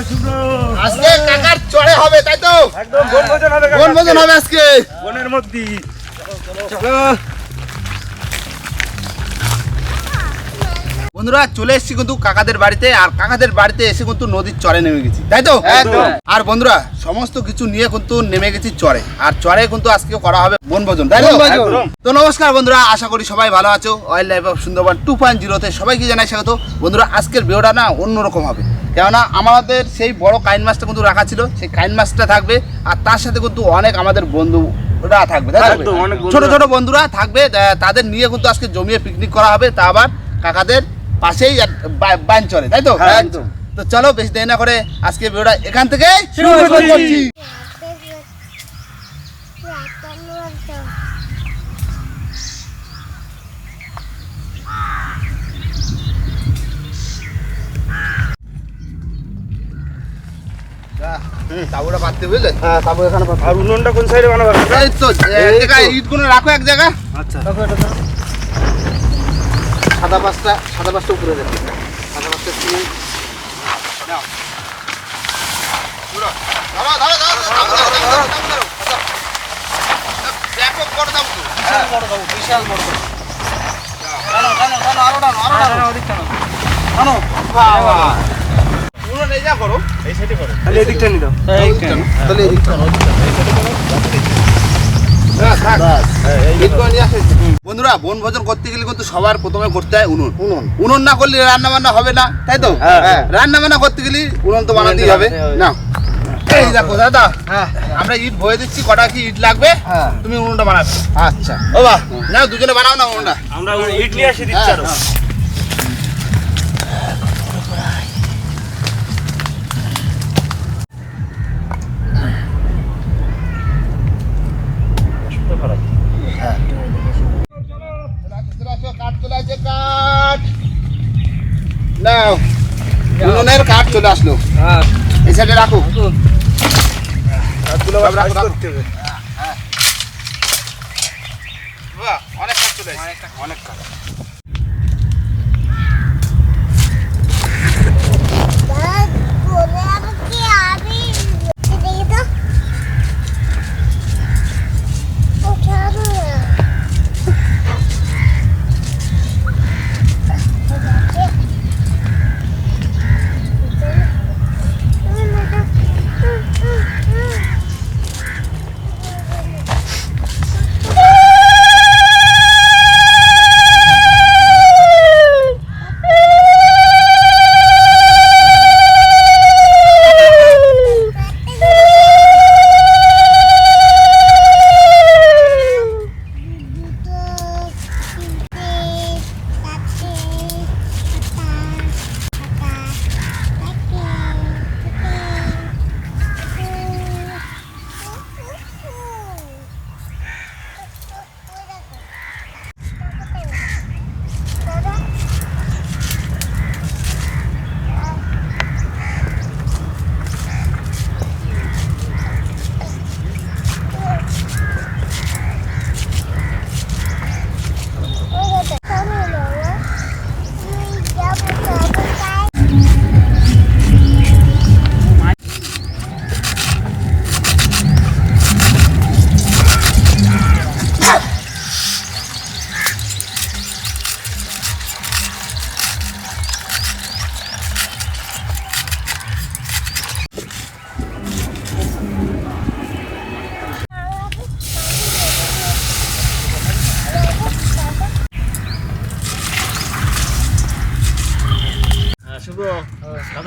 আজকে কাকার চড়ে হবে তাই তো? একদম বনভোজন হবে বনভোজন হবে আজকে। বনের মধ্যে। বন্ধুরা চলে এসেছি কিন্তু কাকাদের বাড়িতে আর কাকাদের বাড়িতে এসে কিন্তু নদীর চরে নেমে গেছি। তাই তো। আর বন্ধুরা সমস্ত কিছু নিয়ে কিন্তু নেমে গেছি চরে। আর চরে কিন্তু আজকে করা হবে বনভোজন তাই তো? তো নমস্কার বন্ধুরা আশা করি সবাই ভালো আছো। Wildlife of Sundarban two point জিরোতে সবাইকে জানাই স্বাগত। বন্ধুরা আজকের ভিডিওটা না অন্যরকম হবে। কেননা আমাদের সেই বড় কাইন মাছটা কিন্তু রাখা ছিল সেই কাইন মাছটা থাকবে আর তার সাথে কিন্তু অনেক আমাদের বন্ধু ওরা থাকবে। ছোট ছোট বন্ধুরা থাকবে তাদের নিয়ে কিন্তু আজকে জমিয়ে পিকনিক করা হবে। তা আবার কাকাদের পাশেই বাইন চলে তাই তো? হ্যাঁ, একদম। তো চলো বেশি দেরি না করে আজকে ভিডিওটা এখান থেকে শুরু করছি। তাবুটা পাততে বুঝলে? হ্যাঁ তারপর এখানে আর উনুনটা কোন সাইডে বানাবো? এই তো এক জায়গায় ইটগুলো রাখো এক জায়গায়। আচ্ছা। সাদা পাঁচটা সাদা পাঁচটা উপরে দেখো সাদা নাও। বিশাল বড় দাম বিশাল বড় দাম। টানো টানো টানো আরও টানো আরও টানো। টানো। পুরো যা করো। এই সাইডে করো। তাহলে এদিকটা নিয়ে দাও তাহলে এদিক টানো থাক বিটকয়েন নিয়ে আসে। বন্ধুরা বনভোজন করতে গেলে কিন্তু সবার প্রথমে করতে হয় উনুন। উনুন। উনুন না করলে রান্না বান্না হবে না তাই তো? হ্যাঁ, হ্যাঁ। রান্না বান্না করতে গেলে উনুন তো বানাতেই হবে। না এই দেখো দাদা হ্যাঁ। আমরা ইট ভয়ে দিচ্ছি কটা কি ইট লাগবে? হ্যাঁ। তুমি উনুনটা বানাবে। আচ্ছা। ও বা না দুজনে বানাও না উনুনটা। আমরা ইট নিয়ে আসি দিচ্ছি নাও উনুনের কাঠ চলে আসলো। হ্যাঁ। এই সাইডে রাখো। অনেক কাঠ সাইজ রাখো। করতে হবে। বাহ, অনেক কাঠ অনেক কাঠ।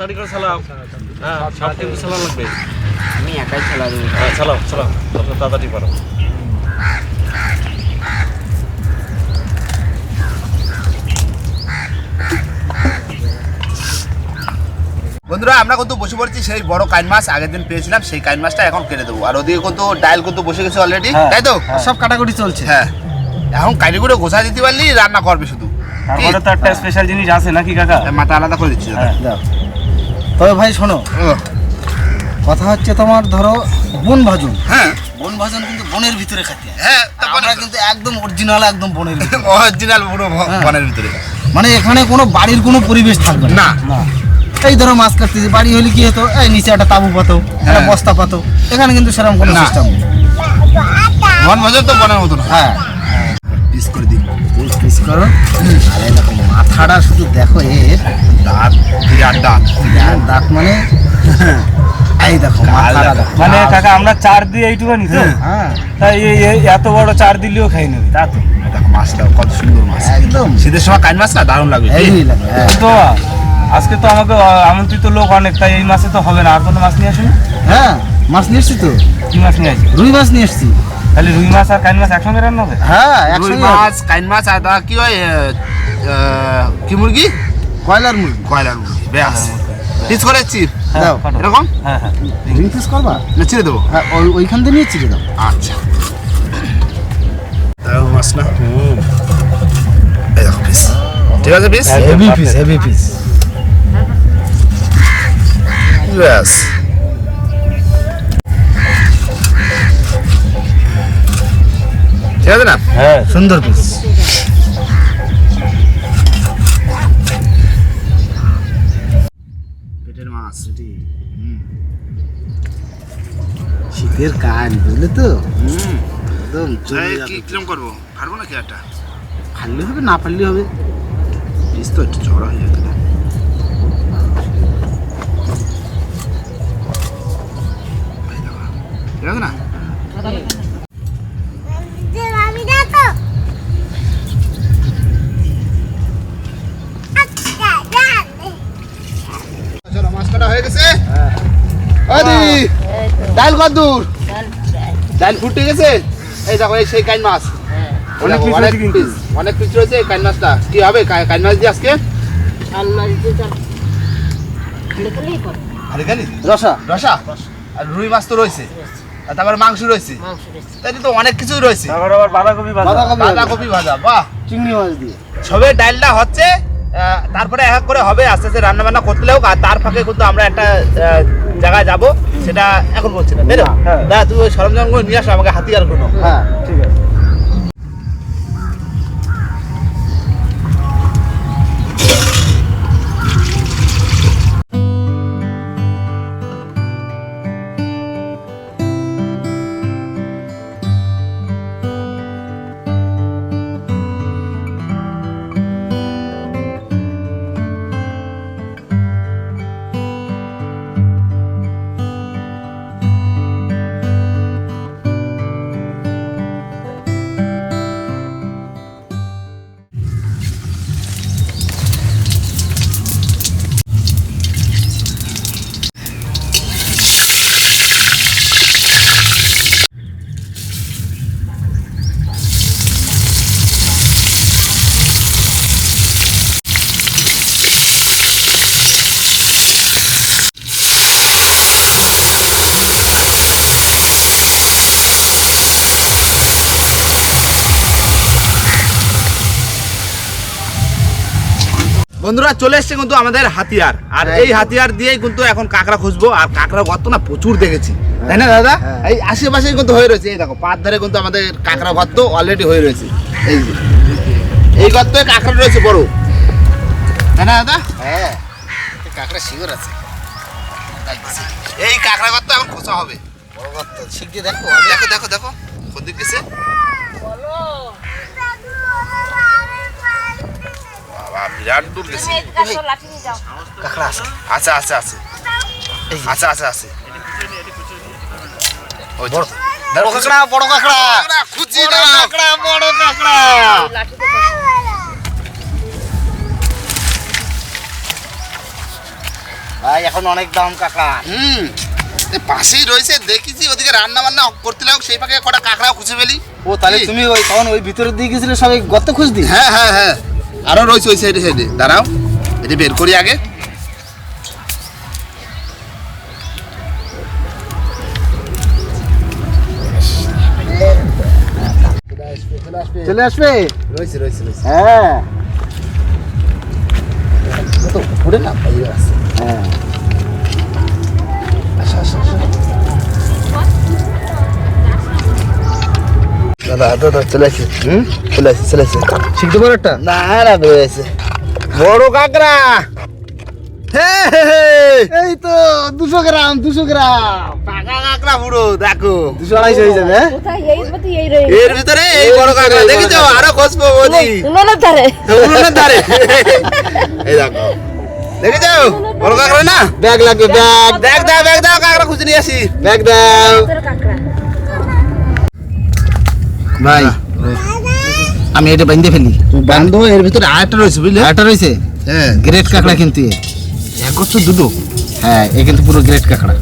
তাড়াতাড়ি করে চালাও। হ্যাঁ সব কিন্তু চালানো লাগবে। আমি একাই হ্যাঁ চালাও চালাও। তত তাড়াতাড়ি করো। বন্ধুরা আমরা কিন্তু বসে পড়ছি সেই বড় কাইন মাছ। আগের দিন পেয়েছিলাম সেই কাইন মাছটা এখন কেটে দেবো। আর ওদিকে কিন্তু ডাইল কিন্তু বসে গেছে অলরেডি হ্যাঁ, তাই তো? সব কাটাকুটি চলছে। হ্যাঁ। এখন কারিগুলো গোছা দিতে পারলি রান্না করবে শুধু? তারপরে তো একটা স্পেশাল জিনিস আছে নাকি কাকা? মাথা আলাদা করে দিচ্ছি। হ্যাঁ তবে ভাই শোনো কথা হচ্ছে তোমার ধরো বন ভাজন। হ্যাঁ। বন ভাজন কিন্তু বনের ভিতরে খাতে হ্যাঁ। আমরা কিন্তু একদম অরিজিনাল একদম বনের অরিজিনাল পুরো হ্যাঁ। বনের ভিতরে। মানে এখানে কোনো বাড়ির কোনো পরিবেশ থাকবে না। না। এই ধরো মাছ কাটতেছি বাড়ি হলে কি হতো? এই নিচে একটা তাবু পাতো একটা হ্যাঁ। বস্তা পাতো। এখানে কিন্তু সেরকম কোনো। সিস্টেম বন মজা তো বনের মতো না। হ্যাঁ। পিস করে দিই। পিস করো। আর দেখো মাথাটা শুধু দেখো এর দাঁত বিরাট দাঁত। আর দাঁত মানে এই দেখো মাথাটা মানে কাকা আমরা চার দিই এইটুখানি তো হ্যাঁ। তাই এই এই এত বড় চার দিলেও খাই নেবে তা তো। দেখো মাছটা কত সুন্দর মাছ। একদম। শীতের সময় কাজ মাছ না দারুণ লাগবে। এই হ্যাঁ। তো আজকে তো আমাকে আমন্ত্রিত লোক অনেক তাই এই মাসে তো হবে না। আর কোনো মাছ নিয়ে আসুন হ্যাঁ মাছ নিয়ে এসছি তো। কি মাছ নিয়ে আসছি রুই মাছ নিয়ে এসছি। তাহলে রুই মাছ আর কাইন মাছ একসঙ্গে রান্না হবে? হ্যাঁ রুই মাছ কাইন মাছ আর দাদা কি হয় কি মুরগি? কয়লার মুরগি। কয়লার মুরগি ব্যাস পিস করে চিপ হ্যাঁ, এরকম? হ্যাঁ হ্যাঁ। পিস করবা? না ছিঁড়ে দেবো। হ্যাঁ ওইখান থেকে নিয়ে চিড়ে দাও। আচ্ছা। দারুণ মাছ না। দেখো পিস। ঠিক আছে piece? Heavy piece heavy piece ব্যাস। ঠিক আছে না হ্যাঁ সুন্দর পিস পেটের মাছ শীতের কাজ বুঝলে তো হুম একদম চলে এই যাবে। কি কিরম করব পারব নাকি একটা ফাললে হবে না ফাললে হবে পিস তো একটু চড়া হয়ে যাবে ঠিক আছে না ডাল কত দূর। ডাল ফুটে গেছে? এই দেখো এই সেই কাইন মাছ। অনেক piece অনেক কিন্তু। অনেক পিস রয়েছে এই কাইন মাছটা। কি হবে? কাই- কাইন মাছ দিয়ে আজকে? খালি খালি? রসা। রসা? আর রুই মাছ তো রয়েছে। আর তারপরে মাংস রয়েছে। তাই তো অনেক কিছুই রয়েছে। তারপর আবার বাঁধাকপি ভাজা। বাঁধাকপি বাঁধাকপি ভাজা বাহ। চিংড়ি মাছ দিয়ে। সবে ডালটা হচ্ছে আহ, তারপরে এক এক করে হবে। আস্তে আস্তে রান্না বান্না করতে হোক আর তার ফাঁকে কিন্তু আমরা একটা জায়গায় যাব। সেটা এখন বলছি না তাই না তুই সরঞ্জাম তুমি ওই সরঞ্জামগুলো নিয়ে আসো আমাকে হাতিয়ার কোনো হ্যাঁ ঠিক আছে। বন্ধুরা চলে এসছে কিন্তু আমাদের হাতিয়ার আর এই হাতিয়ার দিয়েই কিন্তু এখন কাঁকড়া খুঁজবো আর কাঁকড়া গর্ত না প্রচুর দেখেছি তাই না দাদা হ্যাঁ। এই আশেপাশে কিন্তু হয়ে রয়েছে এই দেখো পাঁচ ধারে কিন্তু আমাদের কাঁকড়া গর্ত অলরেডি হয়ে রয়েছে এই যে এই গর্তে কাঁকড়া রয়েছে বড় তাই না দাদা হ্যাঁ কাঁকড়া শিগর আছে এই কাঁকড়া গর্ত এখন খোঁচা হবে বড় গর্ত শিগগির দেখো দেখো দেখো দেখো কোন দিক গেছে বাবা বিরাট দূর গেছে। কাঁকড়া আছে। আচ্ছা আচ্ছা আছে। আচ্ছা আচ্ছা আছে ওই বড়। বড় কাঁকড়া বড় কাঁকড়া। কাঁকড়া, খুঁজি না। কাঁকড়া বড় কাঁকড়া। ভাই এখন অনেক দাম কাঁকড়া। হুম। এ পাশেই রয়েছে দেখেছি ওদিকে রান্না বান্না করতে লাগ সেই ফাঁকে কটা কাঁকড়া খুঁজে ফেলি ও তাহলে তুমি ওই তখন ওই ভিতরের দিকে গেছিলে সবাই গর্ত খুঁজদি হ্যাঁ হ্যাঁ হ্যাঁ। আরও রয়েছে ওই সাইডে সাইডে। দাঁড়াও এটা বের করি আগে। চলে আসবে? রয়েছে রয়েছে রয়েছে। হ্যাঁ। তো ঘুরে না হ্যাঁ। আসো আসো। দাদা দাদা চলে আসে। হুম? চলে আসে চলে আসে। শিখতে পারো একটা? না না রয়েছে বড় কাঁকড়া! এই তো দুশো গ্রাম দুশো গ্রাম। পাকা কাঁকড়া পুরো দেখো। দুশো আড়াইশো হয়ে যাবে হ্যাঁ? এর ভিতরে এই বড় কাঁকড়া দেখেছ? আরও খসবো উনানের ধারে। উনুনের ধারে। এই দেখো। দেখেছ? বড় কাঁকড়া না? ব্যাগ লাগবে ব্যাগ। ব্যাগ দাও ব্যাগ দাও কাঁকড়া খুঁজে নিয়ে আসি। ব্যাগ দাও। কাকড়া। ভাই আমি এটা বান্ধে ফেলি। বান্ধব এর ভিতরে আরেকটা রয়েছে বুঝলে? আটা রয়েছে? হ্যাঁ। গ্রেট কাঁকড়া কিন্তু এ। এক দুটো? হ্যাঁ এ কিন্তু পুরো গ্রেট কাঁকড়া।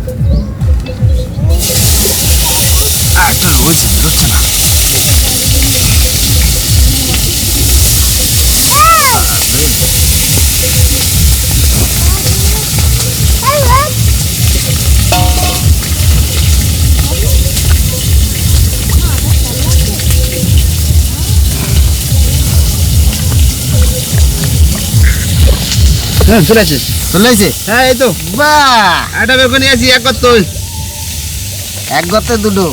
হ্যাঁ চলে আসে। চলে আসছে হ্যাঁ এই তো। বাহ! একটা বের করে নিয়ে এক করতো এক গর্তে দুটো।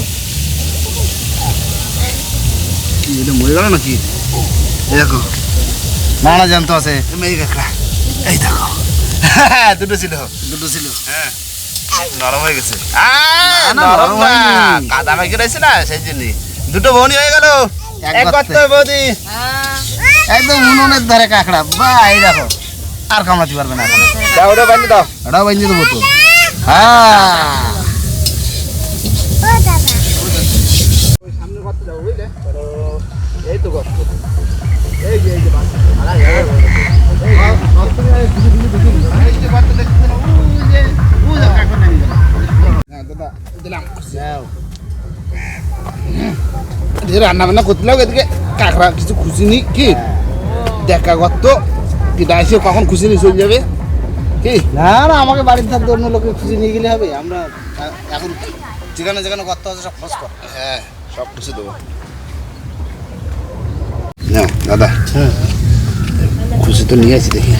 এটা মরে গেল নাকি? দেখো। না না জানতো আছে। মেয়ে কাঁকড়া। এই দেখো। দুটো ছিল। দুটো ছিল। হ্যাঁ। নরম হয়ে গেছে। নরম নরম না কাদা মেখে রয়েছে না সেই জন্য। দুটো বনি হয়ে গেল। এক বৌদি একদম উনুনের ধারে কাঁকড়া। বাহ এই দেখো। আর কামড়াতে পারবে না এখন। দাও ওটা বান্ধে দাও এটাও বান্ধে দেবো তো হ্যাঁ সামনে করতে যাব বুঝলে এই তো গর্ত এই যে এই যে বাচ্চা এই যে বাচ্চা দেখতে না ওই যে ওই যে কাঁকড়া নেমে গেল হ্যাঁ দাদা দিলাম যাও এদিকে রান্না বান্না করতে লাগবে এদিকে কাঁকড়া কিছু খুশিনি কি দেখা গর্ত কি ডাইসে কখন খুশি নিয়ে চলে যাবে? কি? না না আমাকে বাড়ির থাকতে অন্য লোকে খুঁজে নিয়ে গেলে হবে। আমরা এখন যেখানে যেখানে গর্ত আছে সব খোঁজ কর। হ্যাঁ সব খুশি দেবো। নাও দাদা। হ্যাঁ। খুশি তো নিয়ে আছি দেখি।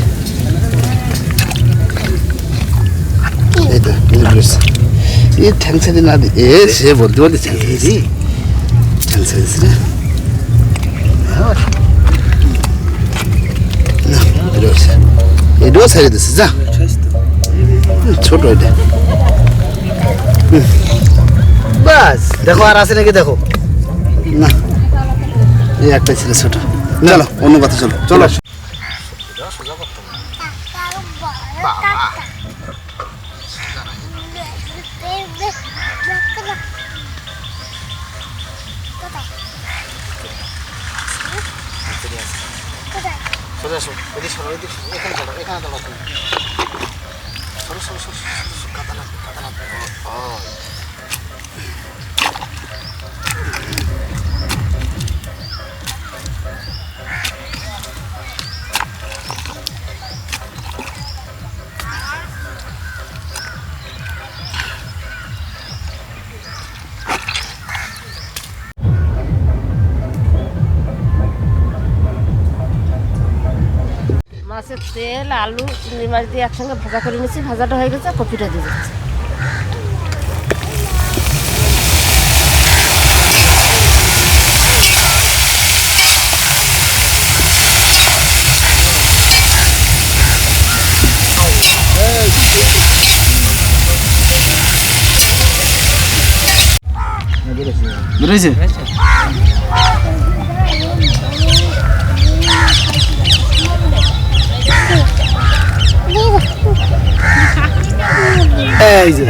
এই তো এই। এই না এ সে বলতে বলতে ঠ্যাং ছেড়েছি ঠ্যাং ছেড়েছি না না, এই রয়েছে। এটাও ছেড়ে দিচ্ছে যা হুম, ছোট এটা। বাস দেখো আর আছে নাকি দেখো? না। এই একটা ছিল ছোট। চলো অন্য কথা চলো। চলো। সোজা আসো, এদিকে সরো এদিকে সরো, এখানে সরো এখানে দাঁড়াও তুমি। সরো সরো সরো কাদা লাগবে কাদা লাগবে। তেল আলু চিংড়ি মাছ দিয়ে একসঙ্গে ভাজা করে নিয়েছি ভাজাটা হয়ে গেছে কপিটা দিয়ে দিচ্ছি। বেরোইছে এই যে।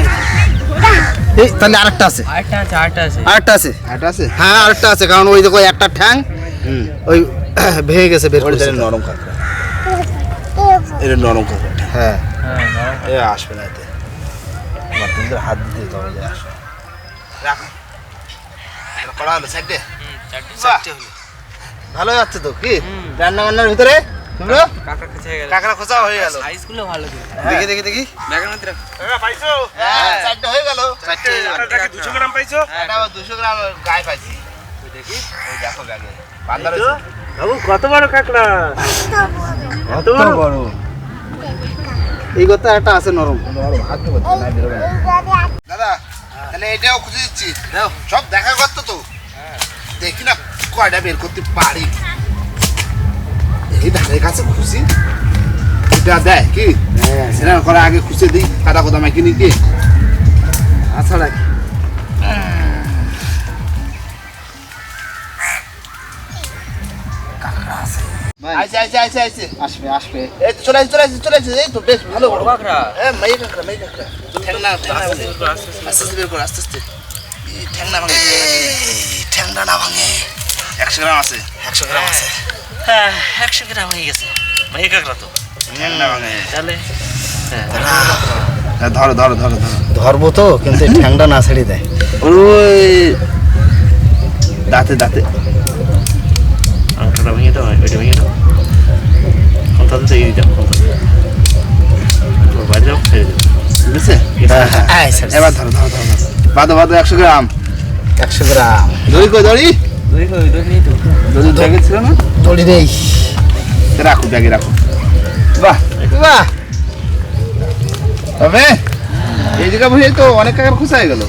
এই তাহলে আরেকটা আছে। আরেকটা আছে আছে। আরেকটা আছে? এটা আছে? হ্যাঁ আরেকটা আছে কারণ ওই দেখো একটা ঠ্যাং হুম। ওই ভেঙে গেছে বের নরম কাঁকড়া। এটা নরম কাঁকড়া। হ্যাঁ। হ্যাঁ এ আসবে না এতে। তোমাদের হাত দিতে তবে যে আসবে। করা হলো সাইডে ভালো যাচ্ছে তো কি? রান্না বান্নার ভিতরে? তোমরা কাঁকড়া খেতে হয়ে গেল। কাঁকড়া খোঁচা হয়ে গেল সাইজগুলো ভালো দেখি দেখি দেখি। ব্যাগের মধ্যে রাখো। হ্যাঁ। চারটে হয়ে গেল। চারটে দুশো গ্রাম পাইছো? এটা আবার দুশো গ্রাম গায়ে পাইছি। দেখি ওই দেখো ব্যাগে। বান্দা বাবু কত বড় কাঁকড়া? কত বড়? এই কথা একটা আছে নরম। হাত তো করতে বেরোবে দাদা তাহলে এটাও খুঁজে দিচ্ছি। সব দেখা করতো তো? দেখি না কয়টা বের করতে পারি। এই ধারের কাছে খুশি। এটা দেয় কি? সিনেমা করার আগে খুঁজে দিই কাদা কোদা মাইকে নিয়ে কি আচ্ছা রাখি আইসে আইসে আইসে আইসে আসবে আসবে। এই তো চলে আসছে চলে আসছে চলে আসছে এই তো বেশ ভালো। বড় কাঁকড়া। হ্যাঁ মাই কাঁকড়া মাই কাঁকড়া। ঠ্যাংনা ঠ্যাংনা ভাঙে। আস্তে আস্তে বের কর আস্তে আস্তে। ঠ্যাংনা ভাঙে ঠ্যাংনা না ভাঙে। একশো গ্রাম আছে। একশো গ্রাম আছে। হ্যাঁ একশো গ্রাম হয়ে গেছে। ভাই কাঁকড়া তো। তাহলে হ্যাঁ। ধরো। ধরো ধরো ধরো ধরবো তো কিন্তু ঠ্যাংটা না ছেড়ে দেয়। ওই দাঁতে দাঁতে। কাঁকড়া ভেঙে দাও ওইটা ভেঙে দাও। কোনটাতে তো এই দিতাম কোনটাতে বাড়ি ছেড়ে বুঝছে? এবার ধরো ধরো ধরো ধরো। বাদো বাদো একশো গ্রাম। একশো গ্রাম। দড়ি কই দড়ি? কই নেই তো? দড়ি ব্যাগে ছিল না? দড়ি নেই। রাখো ব্যাগে রাখো। বাহ। বাহ। তবে এই জায়গা বসে তো অনেক টাকার খোসা হয়ে গেল।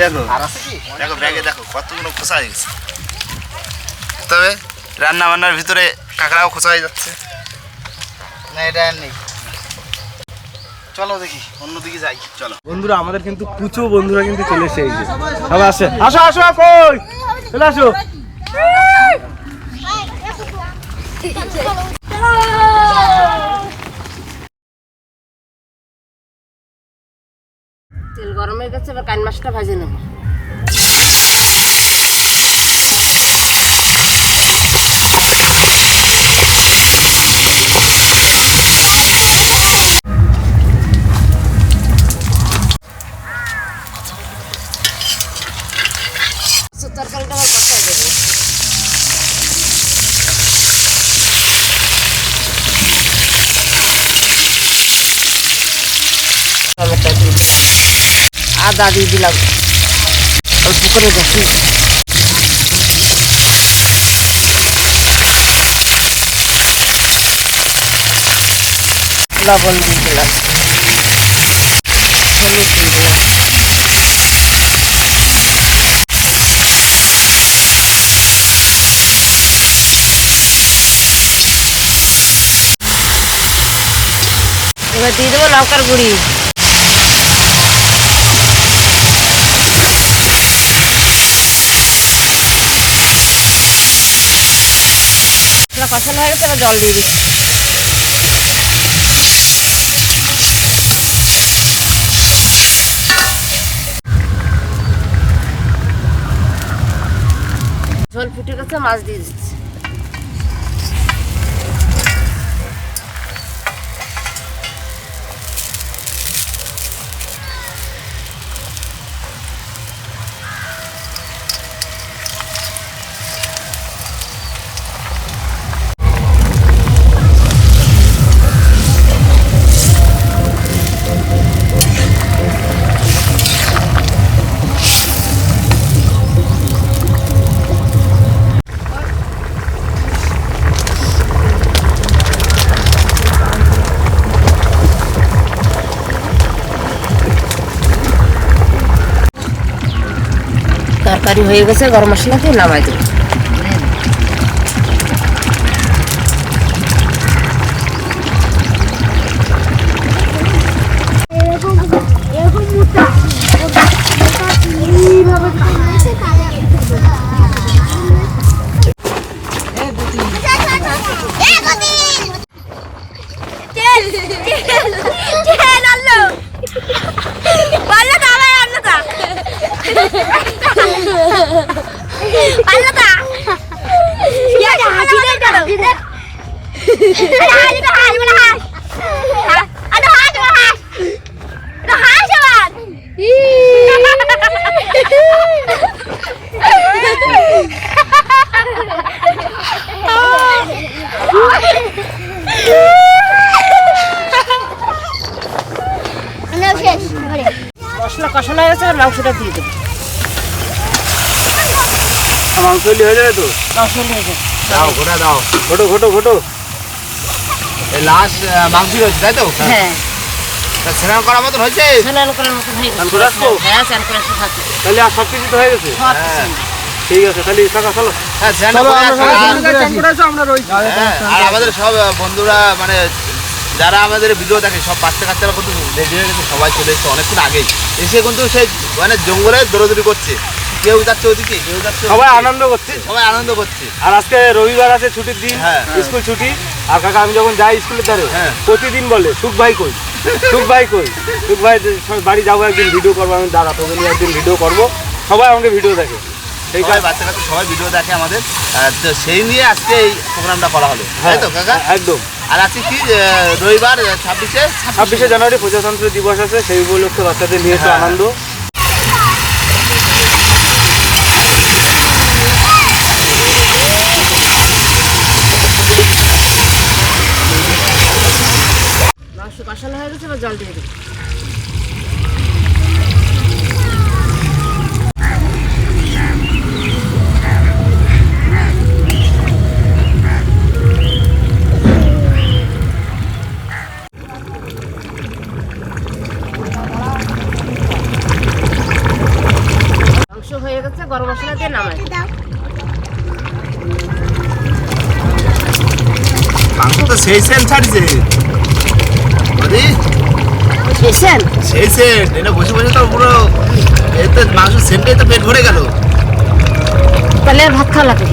দেখো। আর আছে কি? দেখো ব্যাগে দেখো কতগুলো খোসা হয়ে গেছে। তবে রান্না বান্নার ভিতরে কাঁকড়াও খোসা হয়ে যাচ্ছে। না এটা আর নেই। চলো দেখি অন্যদিকে যাই চলো। বন্ধুরা আমাদের কিন্তু কুচো বন্ধুরা কিন্তু চলে এসে এই যে। সবাই আসে। আসো আসো কই চলে আসো। তেল গরম হয়ে গেছে এবার কান মাছটা ভাজে নেব। আদা দিয়ে দিলাম। অল্প করে দেখি লবণ দিয়ে দিলাম হলুদ দিয়ে দিলাম এবার দিয়ে দেবো লঙ্কার গুঁড়ি। মশলা কষানো হয়ে গেছে এবার জল দিয়ে দিচ্ছি। ঝোল ফুটে গেছে মাছ দিয়ে দিচ্ছি। হয়ে গেছে গরম মশলাকে নামাই দেবো। মশলা কষানো হয়ে গেছে এবার মাংসটা দিয়ে দেবো। মাংস হয়ে যাবে তো? মাংস হয়ে দাও ঘোটা দাও। ঘটো ঘটো ঘটো। লাস্ট মাংস হয়েছে তাই তো? হ্যাঁ। স্নান করার মতন হয়েছে? স্নান করার মতো হয়ে গেছে। হ্যাঁ স্নান করে আসতে তাহলে আর সব কিছু তো হয়ে গেছে? ঠিক আছে তাহলে কাকা চলো। হ্যাঁ স্নান করে আসো। আর- হ্যাঁ, আর আমাদের সব বন্ধুরা মানে যারা আমাদের ভিডিও দেখে সব বাচ্চা কাচ্চারা কিন্তু রেডি হয়ে গেছে সবাই চলে এসেছে অনেকক্ষণ আগেই এসে কিন্তু সেই মানে জঙ্গলে দৌড়দৌড়ি করছে। কেউ যাচ্ছে ওদিকে কেউ যাচ্ছে সবাই আনন্দ করছে। সবাই আনন্দ করছে। আর আজকে রবিবার আছে ছুটির দিন হ্যাঁ। স্কুল ছুটি। আর কাকা আমি যখন যাই স্কুলের ধারে হ্যাঁ। প্রতিদিন বলে সুখ ভাই কই? সুখ ভাই কই? সুখ ভাই বাড়ি যাব একদিন ভিডিও করব আমি দাদা তোকে নিয়ে একদিন ভিডিও করব। সবাই আমাকে ভিডিও দেখে। সেই সবাই বাচ্চা কাচ্চা সবাই ভিডিও দেখে আমাদের। তো সেই নিয়ে আজকে এই প্রোগ্রামটা করা হলো। তাই হ্যাঁ তো কাকা? একদম। আর আজকে কি রবিবার ছাব্বিশে? ছাব্বিশে জানুয়ারি প্রজাতন্ত্র দিবস আছে সেই উপলক্ষে বাচ্চাদের নিয়ে হ্যাঁ। আনন্দ। কষানো হয়ে গেছে, এবার জল দিয়ে মাংস হয়ে গেছে, গরম মশলা মাংস তো সেই সেল ছাড়ছে। খেয়েছেন সেই সেন্ট এটা বসে বসে তো পুরো এতে মাংস সেন্টে তো পেট ভরে গেল। তাহলে আর ভাত খাওয়া লাগবে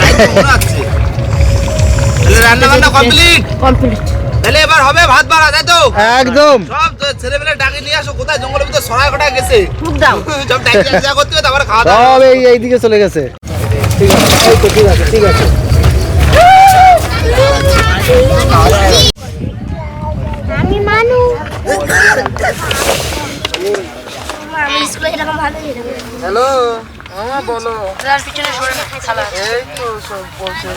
তাই তো তাহলে রান্না বান্না কমপ্লিট? কমপ্লিট। তাহলে এবার হবে ভাত বাড়া তাই তো? একদম। সব ছেলেমেলে ডাকে নিয়ে আসো কোথায়? জঙ্গলের ভিতরে সরাই কটা গেছে। মুখ দাও। সব ডাকে যা করতে হবে তারপরে খাওয়া দাওয়া সব এই এইদিকে চলে গেছে। ঠিক আছে ঠিক আছে ঠিক আছে আমি মানু আমি স্কুলে এরকম ভালো এরকম হ্যালো মামা বলো। পিছনে সরে না খালা এই তো। সব পৌঁছে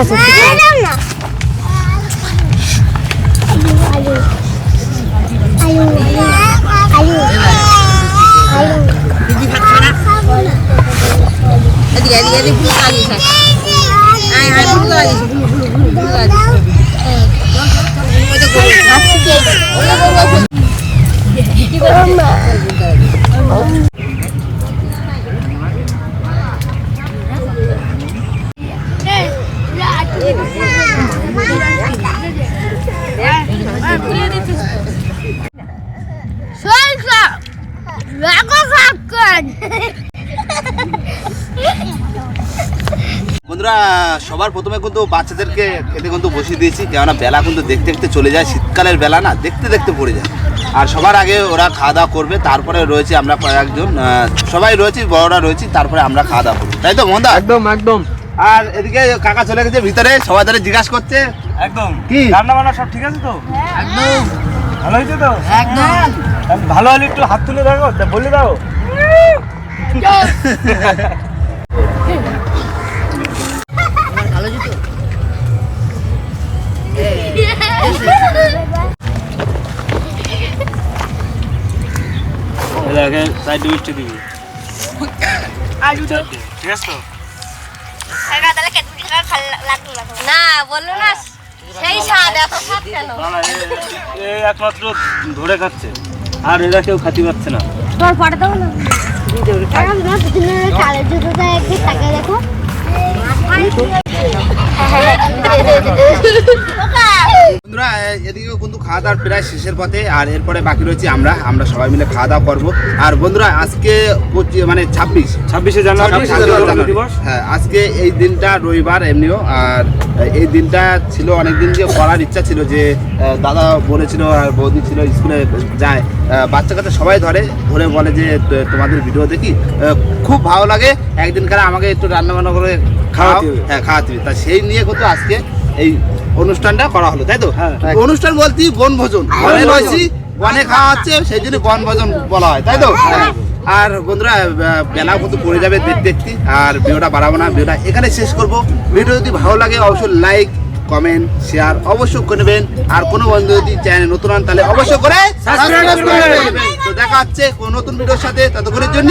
আছে না আলু আলু আলু আলু খাব না এদিকে এদিকে এদিকে ভুল লাগিস আয় আয় ভুল লাগিস ভুল লাগিস সরষা লাগো খাক্কন বন্ধুরা সবার প্রথমে কিন্তু বাচ্চাদেরকে খেতে কিন্তু বসিয়ে দিয়েছি কেননা বেলা কিন্তু দেখতে দেখতে চলে যায় শীতকালের বেলা না দেখতে দেখতে পড়ে যায়। আর সবার আগে ওরা খাওয়া দাওয়া করবে তারপরে রয়েছে আমরা কয়েকজন আহ, সবাই রয়েছি বড়রা রয়েছি তারপরে আমরা খাওয়া দাওয়া করব। তাই তো মন্দা? একদম একদম। আর এদিকে কাকা চলে গেছে ভিতরে সবাই ধরে জিজ্ঞাসা করছে। একদম। কি? রান্না বান্না সব ঠিক আছে তো? একদম। ভালো হয়েছে তো? একদম। ভালো হলে একটু হাত তুলে দেখো বলে দাও। জুতো দেখে সাইড মিষ্টি দিবি। ঠিক আছে তো তাহলে কেটে খাওয়া লাগতো না বলল না সেই স্বাদ এত স্বাদ কেন? না না এ- এ একমাত্র ধরে খাচ্ছে। আর এরা কেউ খাতি পাচ্ছে না। তোর পরে দাও না? কালের জুতোটা একটু তাকে দেখো। বন্ধুরা এদিকেও কিন্তু খাওয়া দাওয়ার প্রায় শেষের পথে আর এরপরে বাকি রয়েছে আমরা। আমরা সবাই মিলে খাওয়া দাওয়া করব। আর বন্ধুরা আজকে মানে ছাব্বিশ। ছাব্বিশে জানুয়ারি। দিবস। হ্যাঁ আজকে এই দিনটা রবিবার এমনিও। আর এই দিনটা ছিল অনেকদিন দিয়ে করার ইচ্ছা ছিল যে দাদা বলেছিল আর বৌদি ছিল স্কুলে যায়। বাচ্চা কাচ্চা সবাই ধরে ধরে বলে যে তোমাদের ভিডিও দেখি। খুব ভালো লাগে। একদিন কারা আমাকে একটু রান্না বান্না করে খাওয়া হ্যাঁ খাওয়াতে তা সেই নিয়ে কিন্তু আজকে এই অনুষ্ঠানটা করা হলো তাই তো? হ্যাঁ। অনুষ্ঠান বলতে বনভোজন। বনে রয়েছি বনে খাওয়া হচ্ছে সেই জন্য বনভোজন বলা হয় তাই তো? আর বন্ধুরা বেলা কিন্তু পড়ে যাবে দেখতে দেখতে আর ভিডিওটা বাড়াবো না ভিডিওটা এখানে শেষ করব। ভিডিও যদি ভালো লাগে অবশ্যই লাইক কমেন্ট শেয়ার অবশ্যই করে নেবেন। আর কোনো বন্ধু যদি চ্যানেল নতুন হন তাহলে অবশ্যই করে। তো দেখা হচ্ছে কোনো নতুন ভিডিওর সাথে ততক্ষণের জন্য